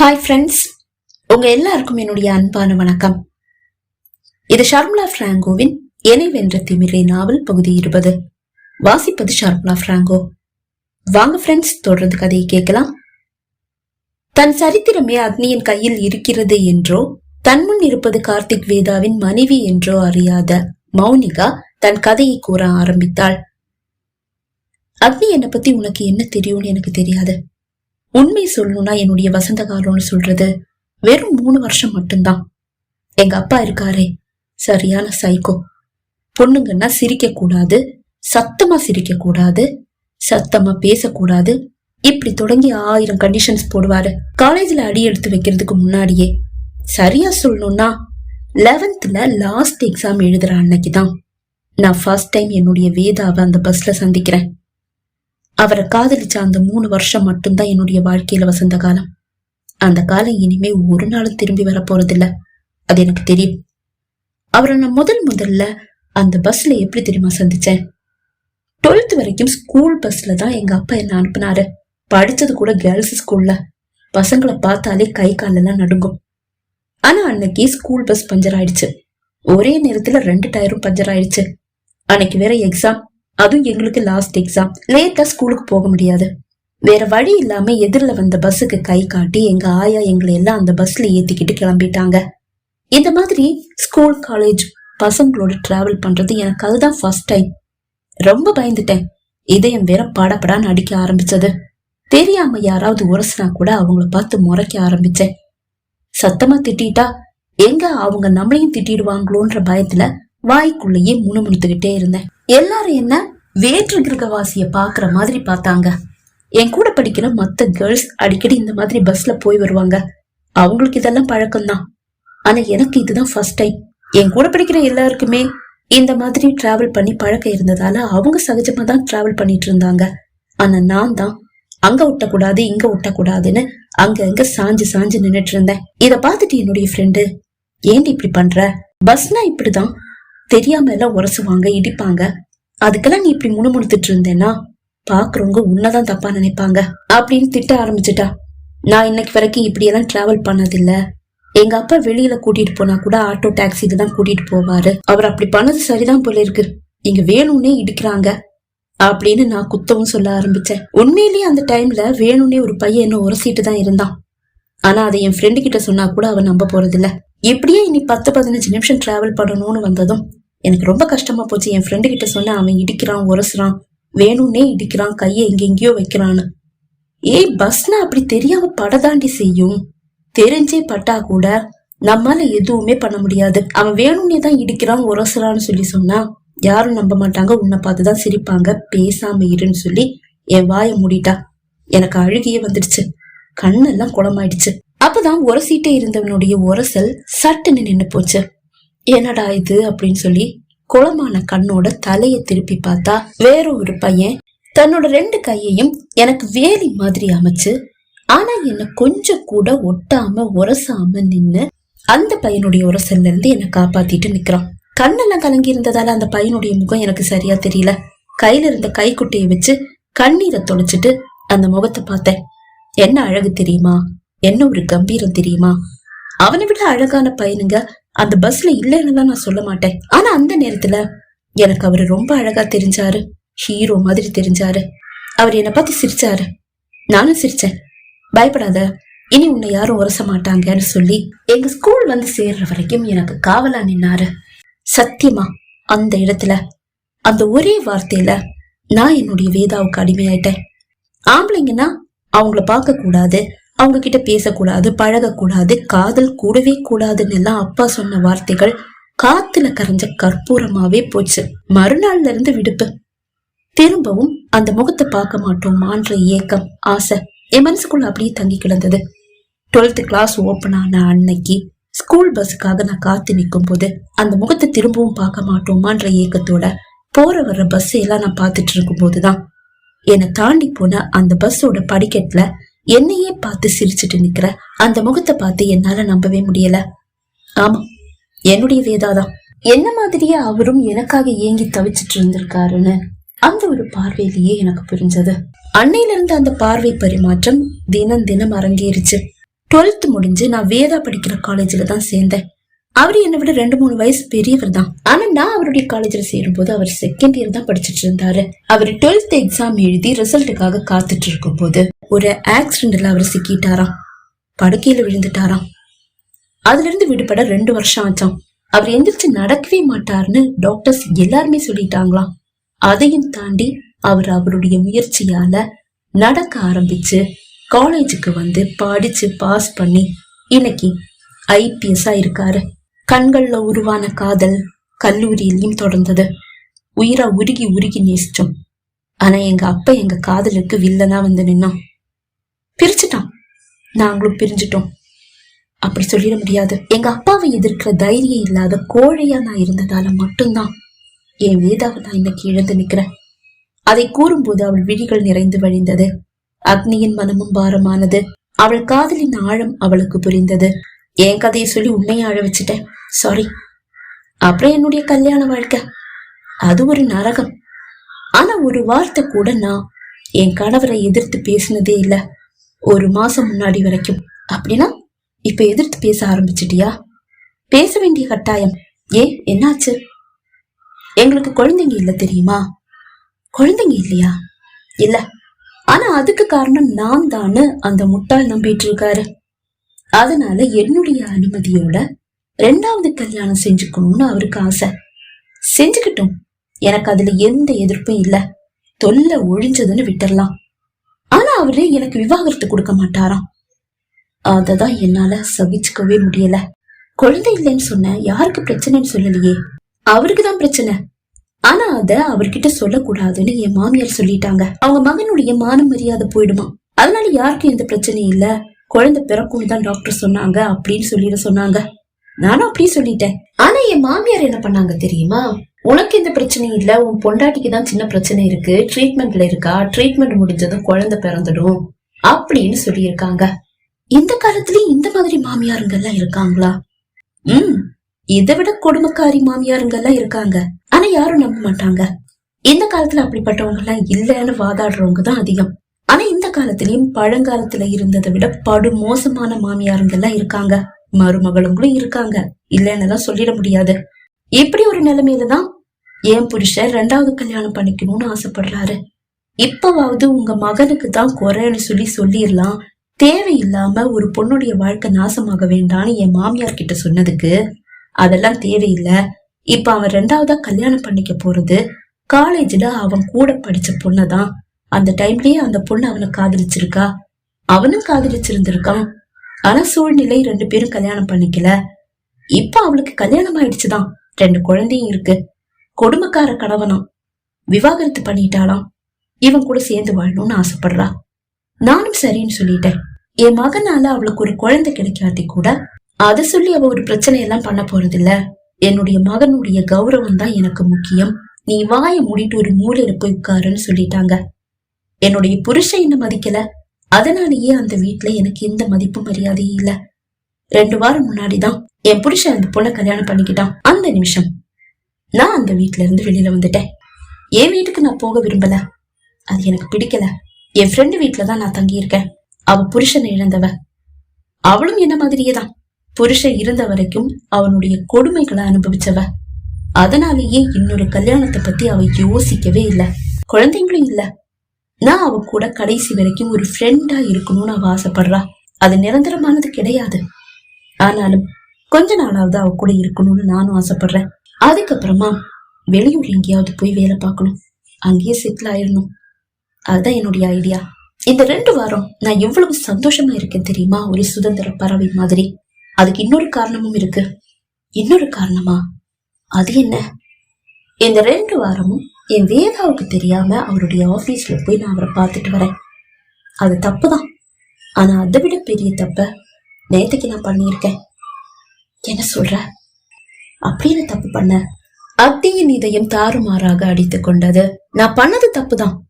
Hi friends உங்க எல்லாருக்கும் என்னுடைய அன்பான வணக்கம். இது ஷர்முலா பிராங்கோவின் எனை வென்ற திமிரை நாவல் பகுதி இருபது. வாசிப்பது ஷர்மிளா பிராங்கோ. வாங்க ஃப்ரெண்ட்ஸ் தொடர்ந்து கதையை கேட்கலாம். தன் சரித்திரமே அக்னியின் கையில் இருக்கிறது என்றோ தன் முன் இருப்பது கார்த்திக் வேதாவின் மனைவி என்றோ அறியாத மௌனிகா தன் கதையை கூற ஆரம்பித்தாள். அக்னி என்னை பத்தி உனக்கு என்ன தெரியும்னு எனக்கு தெரியாது. உண்மை சொல்லணும்னா என்னுடைய வசந்த காலம்னு சொல்றது வெறும் மூணு வருஷம் மட்டும்தான். எங்க அப்பா இருக்காரே சரியான சைக்கோ பொண்ணுங்கன்னா சிரிக்க கூடாது சத்தமா சிரிக்க கூடாது சத்தமா பேசக்கூடாது. இப்படி தொடங்கி ஆயிரம் கண்டிஷன்ஸ் போடுவாரு. காலேஜ்ல அடி எடுத்து வைக்கிறதுக்கு முன்னாடியே சரியா சொல்லணும்னா லெவன்த்ல லாஸ்ட் எக்ஸாம் எழுதுற அன்னைக்கு தான் நான் ஃபர்ஸ்ட் டைம் என்னுடைய வேதாவை அந்த பஸ்ல சந்திக்கிறேன். அவரை காதலிச்ச அந்த மூணு வருஷம் மட்டும்தான் என்னுடைய வாழ்க்கையில வசந்த காலம். அந்த காலம் இனிமே ஒரு நாளும் திரும்பி வர போறதில்ல அது எனக்கு தெரியும். அவரை நான் முதல் முதல்ல அந்த பஸ்ல எப்படி தெரியுமா சந்திச்சேன்? டுவெல்த் வரைக்கும் ஸ்கூல் பஸ்ல தான் எங்க அப்பா என்ன அனுப்புனாரு. படிச்சது கூட கேர்ள்ஸ் ஸ்கூல்ல பசங்களை பார்த்தாலே கை காலெல்லாம் நடுங்கும். ஆனா அன்னைக்கு ஸ்கூல் பஸ் பஞ்சர் ஆயிடுச்சு. ஒரே நேரத்துல ரெண்டு டயரும் பஞ்சர் ஆயிடுச்சு. அன்னைக்கு வேற எக்ஸாம் அதுவும் எங்களுக்கு லாஸ்ட் எக்ஸாம் லேட்டா ஸ்கூலுக்கு போக முடியாது. வேற வழி இல்லாம எதிரில் வந்த பஸ்ஸுக்கு கை காட்டி எங்க ஆயா எங்களை எல்லாம் அந்த பஸ்ல ஏத்திக்கிட்டு கிளம்பிட்டாங்க. இந்த மாதிரி ஸ்கூல் காலேஜ் பசங்களோட டிராவல் பண்றது எனக்கு அதுதான் ஃபர்ஸ்ட் டைம் ரொம்ப பயந்துட்டேன். இதயம் வேற படப்படான்னு அடிக்க ஆரம்பிச்சது. தெரியாம யாராவது உரசுனா கூட அவங்கள பார்த்து முறைக்க ஆரம்பிச்சேன். சத்தமா திட்டிட்டா எங்க அவங்க நம்மளையும் திட்டிடுவாங்களோன்ற பயத்துல வாய்க்குள்ளேயே முணுமுணுத்துக்கிட்டே இருந்தேன். எல்லாரும் என்ன வேற்று கிரகவாசியை பாக்குற மாதிரி பார்த்தாங்க. என் கூட படிக்கிற மத்த கேர்ள்ஸ் அடிக்கடி இந்த மாதிரி பஸ்ல போய் வருவாங்க. அவங்களுக்கு இதெல்லாம் பழக்கம்தான். ஆனா எனக்கு இதுதான் ஃபர்ஸ்ட் டைம் என் கூட படிக்கிற எல்லாருக்குமே இந்த மாதிரி டிராவல் பண்ணி பழக்கம் இருந்ததால அவங்க சகஜமா தான் டிராவல் பண்ணிட்டு இருந்தாங்க. ஆனா நான் தான் அங்க ஒட்டக்கூடாது இங்க ஒட்டக்கூடாதுன்னு அங்க அங்க சாஞ்சு சாஞ்சு நின்னுட்டு இருந்தேன். இத பார்த்துட்டு என்னுடைய ஃப்ரெண்டு ஏன்டி இப்படி பண்ற? பஸ்னா இப்படிதான். தெரியாம எல்லாம் உரசுவாங்க இடிப்பாங்க. அதுக்கெல்லாம் நீ இப்படி முணுமுணுத்துட்டு இருந்தேன்னா பாக்குறவங்க உன்னதான் தப்பா நினைப்பாங்க அப்படின்னு திட்ட ஆரம்பிச்சிட்டா. நான் இன்னைக்கு வரைக்கும் இப்படியெல்லாம் டிராவல் பண்ணதில்ல. எங்க அப்பா வெளியில கூட்டிட்டு போனா கூட ஆட்டோ டாக்ஸிக்கு தான் கூட்டிட்டு போவாரு. அவர் அப்படி பண்ணது சரிதான் போல இருக்கு. இங்க வேணும்னே இடிக்கிறாங்க அப்படின்னு நான் குத்தவும் சொல்ல ஆரம்பிச்சேன். உண்மையிலேயே அந்த டைம்ல வேணும்னே ஒரு பையன் என்ன உரசிட்டு தான் இருந்தான். ஆனா அதை என் ஃப்ரெண்டு கிட்ட சொன்னா கூட அவன் நம்ப போறதில்ல. இப்படியே இனி பத்து பதினஞ்சு நிமிஷம் டிராவல் பண்ணணும்னு வந்ததும் எனக்கு ரொம்ப கஷ்டமா போச்சு. என் ஃப்ரெண்டு கிட்ட சொன்ன அவன் இடிக்கிறான் உரசுறான். வேணும்னே இடிக்கிறான் கையை எங்கெங்கயோ வைக்கிறான்னு. ஏய் பஸ்னா அப்படி தெரியாம படதாண்டி செய்யும். தெரிஞ்சே பட்டா கூட நம்மால எதுவுமே பண்ண முடியாது. அவன் வேணும்னே தான் இடிக்கிறான் உரசுறான்னு சொல்லி சொன்னா யாரும் நம்ப மாட்டாங்க. உன்னை பார்த்துதான் சிரிப்பாங்க. பேசாம இருன்னு சொல்லி என் வாயை மூடிட்டா. எனக்கு அழுகியே வந்துடுச்சு. கண்ணெல்லாம் குளமாயிடுச்சு. அப்பதான் உரசிட்டே இருந்தவனுடைய உரசல் சட்டுன்னு நின்னு போச்சு. என்னடா இது அப்படின்னு சொல்லி குளமான கண்ணோட தலைய திருப்பி பார்த்தா வேற ஒரு பையன் தன்னோட ரெண்டு கையையும் எனக்கு வேலி மாதிரி அமைச்சு ஆனா என்ன கொஞ்சம் கூட ஒட்டாம உரசாம நின்னு அந்த பையனுடைய உரசல்ல இருந்து என்னை காப்பாத்திட்டு நிக்கிறான். கண்ணெல்லாம் கலங்கி இருந்ததால அந்த பையனுடைய முகம் எனக்கு சரியா தெரியல. கையில இருந்த கைக்குட்டையை வச்சு கண்ணீரை தொலைச்சிட்டு அந்த முகத்தை பார்த்தேன். என்ன அழகு தெரியுமா? என்ன ஒரு கம்பீரம் தெரியுமா? அவனை விட அழகான பையனுங்க அந்த பஸ்ல இல்லைன்னு நான் சொல்ல மாட்டேன். ஆனா அந்த நேரத்துல எனக்கு அவரு ரொம்ப அழகா தெரிஞ்சாரு. ஹீரோ மாதிரி தெரிஞ்சாரு. அவர் என்னை பார்த்து சிரிச்சாரு. நானும் சிரிச்சேன். பயப்படாத இனி உன்னை யாரும் உரச மாட்டாங்கன்னு சொல்லி எங்க ஸ்கூல் வந்து சேர்ற வரைக்கும் எனக்கு காவலா நின்னாரு. சத்தியமா அந்த இடத்துல அந்த ஒரே வார்த்தையில நான் என்னுடைய வேதாவுக்கு அடிமையாயிட்டேன். ஆம்பளைங்கன்னா அவங்கள பார்க்க கூடாது அவங்க கிட்ட பேசக்கூடாது பழகக்கூடாது காதல் கூடவே கூடாதுன்னு எல்லாம் அப்பா சொன்ன வார்த்தைகள் காத்துல கரைஞ்ச கற்பூரமாவே போச்சு. மறுநாள்ல இருந்து விடுப்பு. திரும்பவும் அந்த முகத்தை பார்க்க மாட்டோமான்ற ஏக்கம் ஆசை. என் மனசுக்குள்ள அப்படியே தங்கி கிடந்தது. டுவெல்த் கிளாஸ் ஓபன் ஆன அன்னைக்கு ஸ்கூல் பஸ்ஸுக்காக நான் காத்து நிற்கும் போது அந்த முகத்தை திரும்பவும் பார்க்க மாட்டோமான்ற ஏக்கத்தோட போற வர்ற பஸ் எல்லாம் நான் பார்த்துட்டு இருக்கும் போதுதான் என்னை தாண்டி போன அந்த பஸ்ஸோட படிக்கட்டுல என்னையே பார்த்து சிரிச்சுட்டு நிக்கிற. அந்த முகத்தை பார்த்து என்னால நம்பவே முடியல. ஆமா என்னுடைய வேதாதான் என்ன மாதிரியே அவரும் எனக்காக ஏங்கி தவிச்சிட்டு இருந்திருக்காருன்னு அந்த ஒரு பார்வையிலேயே எனக்கு புரிஞ்சது. அன்னையில இருந்து அந்த பார்வை பரிமாற்றம் தினம் தினம் அரங்கேறிச்சு. டுவெல்த் முடிஞ்சு நான் வேதா படிக்கிற காலேஜ்ல தான் சேர்ந்தேன். அவர் என்னை விட ரெண்டு மூணு வயசு பெரியவர் தான். ஆனா நான் அவருடைய காலேஜ்ல சேரும்போது அவர் செகண்ட் இயர் தான் படிச்சிட்டு இருந்தாரு. அவர் டுவெல்த் எக்ஸாம் எழுதி ரிசல்ட்டுக்காக காத்துட்டு இருக்கும் போது ஒரு ஆக்சிடென்ட்ல அவர் சிக்கிட்டாராம். படுக்கையில விழுந்துட்டாராம். அதுல இருந்து விடுபட ரெண்டு வருஷம் ஆச்சாம். அவர் எந்திரிச்சு நடக்கவே மாட்டாருன்னு டாக்டர்ஸ் எல்லாருமே சொல்லிட்டாங்களாம். அதையும் தாண்டி அவர் அவருடைய முயற்சியால நடக்க ஆரம்பிச்சு காலேஜுக்கு வந்து படிச்சு பாஸ் பண்ணி இன்னைக்கு ஐபிஎஸ்ஸா இருக்காரு. கண்கள்ல உருவான காதல் கல்லூரியிலையும் தொடர்ந்தது. உயிரா உருகி உருகி நேசிச்சோம். ஆனா எங்க அப்பா எங்க காதலுக்கு வில்லனா வந்து நின்னான். பிரிச்சுட்டான். நாங்களும் பிரிஞ்சிட்டோம். அப்படி சொல்லிட முடியாது. எங்க அப்பாவை எதிர்க்கிற தைரியம் இல்லாத கோழையா நான் இருந்ததால மட்டும்தான் என் வேதாவை நான் இன்னைக்கு இழந்து நிக்கிறேன். அதை கூறும்போது அவள் விழிகள் நிறைந்து வழிந்தது. அக்னியின் மனமும் பாரமானது. அவள் காதலின் ஆழம் அவளுக்கு புரிந்தது. என் கதையை சொல்லி உன்னைய அழ வச்சுட்டேன். சாரி அப்புறம் என்னுடைய கல்யாண வாழ்க்கை. அது ஒரு நரகம். ஆனா ஒரு வார்த்தை கூட நான் என் கணவரை எதிர்த்து பேசினதே இல்ல. ஒரு மாசம் முன்னாடி வரைக்கும். அப்படின்னா இப்ப எதிர்த்து பேச ஆரம்பிச்சிட்டியா? பேச வேண்டிய கட்டாயம். ஏன்? என்னாச்சு? எங்களுக்கு குழந்தைங்க இல்ல தெரியுமா? குழந்தைங்க இல்லையா? இல்ல. ஆனா அதுக்கு காரணம் நான் தானு அந்த முட்டாள் நம்பிட்டு இருக்காரு. அதனால என்னுடைய அனுமதியோட ரெண்டாவது கல்யாணம் செஞ்சுக்கணும்னு அவருக்கு ஆசை. செஞ்சுக்கிட்டோம். எனக்கு அதுல எந்த எதிர்ப்பும் இல்ல. தொல்லை ஒழிஞ்சதுன்னு விட்டுடலாம் ஆனா அவரு எனக்கு விவாகரத்து கொடுக்க மாட்டாராம். அததான் என்னால சகிச்சுக்கவே முடியல. குழந்தை இல்லைன்னு சொன்ன யாருக்கு பிரச்சனைன்னு சொல்லலையே. அவருக்குதான் பிரச்சனை. ஆனா அத அவர்கிட்ட சொல்லக்கூடாதுன்னு என் மாமியார் சொல்லிட்டாங்க. அவங்க மகனுடைய மான மரியாதை போயிடுமா? அதனால யாருக்கும் எந்த பிரச்சனையும் இல்ல. குழந்தை பிறக்கும்னு தான் டாக்டர் சொன்னாங்க அப்படின்னு சொல்லிட சொன்னாங்க. நானும் அப்படியே சொல்லிட்டேன். ஆனா என் மாமியார் என்ன பண்ணாங்க தெரியுமா? உனக்கு எந்த பிரச்சனையும் இல்ல உன் பொண்டாட்டிக்கு தான் சின்ன பிரச்சனை இருக்கு ட்ரீட்மெண்ட்ல இருக்கா ட்ரீட்மெண்ட் முடிஞ்சதும் குழந்தை பிறந்துடும் அப்படின்னு சொல்லியிருக்காங்க. இந்த காலத்துலயும் இந்த மாதிரி மாமியாருங்க எல்லாம் இருக்காங்களா? உம் இதை விட கொடுமைக்காரி மாமியாருங்க எல்லாம் இருக்காங்க. ஆனா யாரும் நம்ப மாட்டாங்க. இந்த காலத்துல அப்படிப்பட்டவங்க எல்லாம் இல்லைன்னு வாதாடுறவங்க தான் அதிகம். ஆனா இந்த காலத்திலயும் பழங்காலத்துல இருந்ததை விட படு மோசமான மாமியாருங்க எல்லாம் இருக்காங்க. மருமகளுங்களும் இருக்காங்க. இல்லைன்னு தான் சொல்லிட முடியாது. இப்படி ஒரு நிலைமையில தான் என் புருஷன் ரெண்டாவது கல்யாணம் பண்ணிக்கணும்னு ஆசைப்படுறாரு. இப்பவாவது உங்க மகனுக்கு தான் குறைன்னு சொல்லி சொல்லிடலாம். தேவையில்லாம ஒரு பொண்ணுடைய வாழ்க்கை நாசமாக வேண்டான்னு என் மாமியார் கிட்ட சொன்னதுக்கு அதெல்லாம் தேவையில்லை. இப்ப அவன் ரெண்டாவதா கல்யாணம் பண்ணிக்க போறது காலேஜ்ல அவன் கூட படிச்ச பொண்ணதான். அந்த டைம்லயே அந்த பொண்ணு அவனை காதலிச்சிருக்கா? அவனும் காதலிச்சிருந்திருக்கான். பல சூழ்நிலை ரெண்டு பேரும் கல்யாணம் பண்ணிக்கல. இப்ப அவளுக்கு கல்யாணம் ஆயிடுச்சுதான். ரெண்டு குழந்தையும் இருக்கு. கொடுமைக்கார கணவனாம். விவாகரத்து பண்ணிட்டாளாம். இவன் கூட சேர்ந்து வாழணும்னு ஆசைப்படுறா. நானும் சரின்னு சொல்லிட்டேன். என் மகனால அவளுக்கு ஒரு குழந்தை கிடைக்காட்டி கூட அதை சொல்லி அவ ஒரு பிரச்சனை எல்லாம் பண்ண போறதில்ல. என்னுடைய மகனுடைய கௌரவம் தான் எனக்கு முக்கியம். நீ வாயை மூடிட்டு ஒரு மூலையில போய் உட்காருன்னு சொல்லிட்டாங்க. என்னுடைய புருஷன் என்ன மதிக்கல? அதனாலேயே அந்த வீட்டுல எனக்கு எந்த மதிப்பு மரியாதையும் இல்ல. ரெண்டு வாரம் முன்னாடிதான் என் புருஷன் அந்த பொண்ணை கல்யாணம் பண்ணிக்கிட்டான். அந்த நிமிஷம் நான் அந்த வீட்டுல இருந்து வெளியில வந்துட்டேன். என் வீட்டுக்கு நான் போக விரும்பல. அது எனக்கு பிடிக்கல. என் ஃப்ரெண்டு வீட்டுலதான் தான் நான் தங்கியிருக்கேன். அவ புருஷனை இழந்தவ. அவளும் என்ன மாதிரியே தான் புருஷன் இருந்த வரைக்கும் அவனுடைய கொடுமைகளை அனுபவிச்சவ. அதனாலேயே இன்னொரு கல்யாணத்தை பத்தி அவ யோசிக்கவே இல்ல. குழந்தைங்களும் இல்ல. நான் அவ கூட கடைசி வரைக்கும் ஒரு ஃப்ரெண்டா இருக்கணும்னு அவ ஆசைப்படுறா. அது நிரந்தரமானது கிடையாது. ஆனாலும் கொஞ்ச நாளாவது அவ கூட இருக்கணும்னு நானும் ஆசைப்படுறேன். அதுக்கப்புறமா வெளியூர் எங்கேயாவது போய் வேலை பார்க்கணும். அங்கேயே செட்டில் ஆயிடணும் அதுதான் என்னுடைய ஐடியா இந்த ரெண்டு வாரம் நான் எவ்வளவு சந்தோஷமா இருக்கேன் தெரியுமா? ஒரு சுதந்திர பறவை மாதிரி. அதுக்கு இன்னொரு காரணமும் இருக்கு. இன்னொரு காரணமா? அது என்ன? இந்த ரெண்டு வாரமும் என் வேதாவுக்கு தெரியாம அவருடைய ஆபீஸ்ல போய் நான் அவரை பார்த்துட்டு வரேன். அது தப்பு தான் ஆனா அதை விட பெரிய தப்ப நேத்துக்கு நான் பண்ணியிருக்கேன். என்ன சொல்ற? அப்படின்னு தப்பு பண்ண? அத்தியின் இதயம் தாறுமாறாக அடித்துக் கொண்டது. நான் பண்ணது தப்பு தான்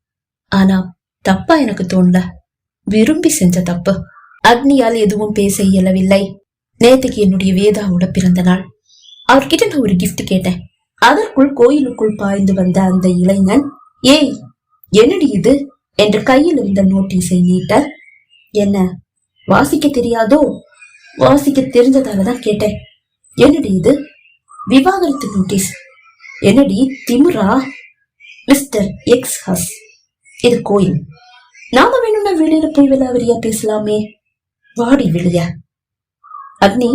ஆனா தப்பா எனக்கு தோணல. விரும்பி செஞ்ச தப்பு. அக்னியால் எதுவும் பேச இயலவில்லை. நேத்துக்கு என்னுடைய வேதாவோட பிறந்த நாள். அவர்கிட்ட நான் ஒரு கிஃப்ட் கேட்டேன். அதற்குள் கோயிலுக்குள் பாய்ந்து வந்த அந்த இளைஞன் ஏய் என்னடி இது? என்று கையில் இருந்த நோட்டீஸை நீட்ட என்ன வாசிக்க தெரியாதோ? வாசிக்க தெரிஞ்சதாலதான் கேட்டேன். என்னடி இது? விவாகரத்து நோட்டீஸ். என்னடி திமிரா மிஸ்டர் எக்ஸ் ஹஸ். இது கோயில். நாம வேணும்னா வெளியில போய் விலாவரியா பேசலாமே? வாடி வெளிய. அக்னி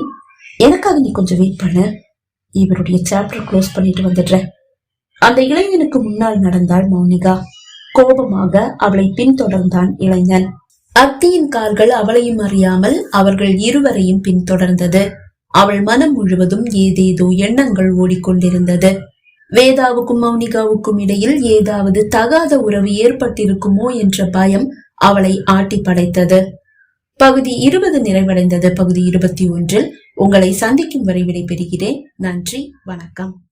எனக்காக நீ கொஞ்சம் வெயிட் பண்ணு. இவருடைய சாப்டர் க்ளோஸ் பண்ணிட்டு வந்துடுறேன். அந்த இளைஞனுக்கு முன்னால் நடந்தாள் மௌனிகா. கோபமாக அவளை பின்தொடர்ந்தான் இளைஞன். அத்தியின் கார்கள் அவளையும் அறியாமல் அவர்கள் இருவரையும் பின்தொடர்ந்தது. அவள் மனம் முழுவதும் ஏதேதோ எண்ணங்கள் ஓடிக்கொண்டிருந்தது. வேதாவுக்கும் மௌனிகாவுக்கும் இடையில் ஏதாவது தகாத உறவு ஏற்பட்டிருக்குமோ என்ற பயம் அவளை ஆட்டி படைத்தது பகுதி இருபது நிறைவடைந்தது. பகுதி இருபத்தி ஒன்றில் உங்களை சந்திக்கும் வரை விடைபெறுகிறேன். நன்றி வணக்கம்.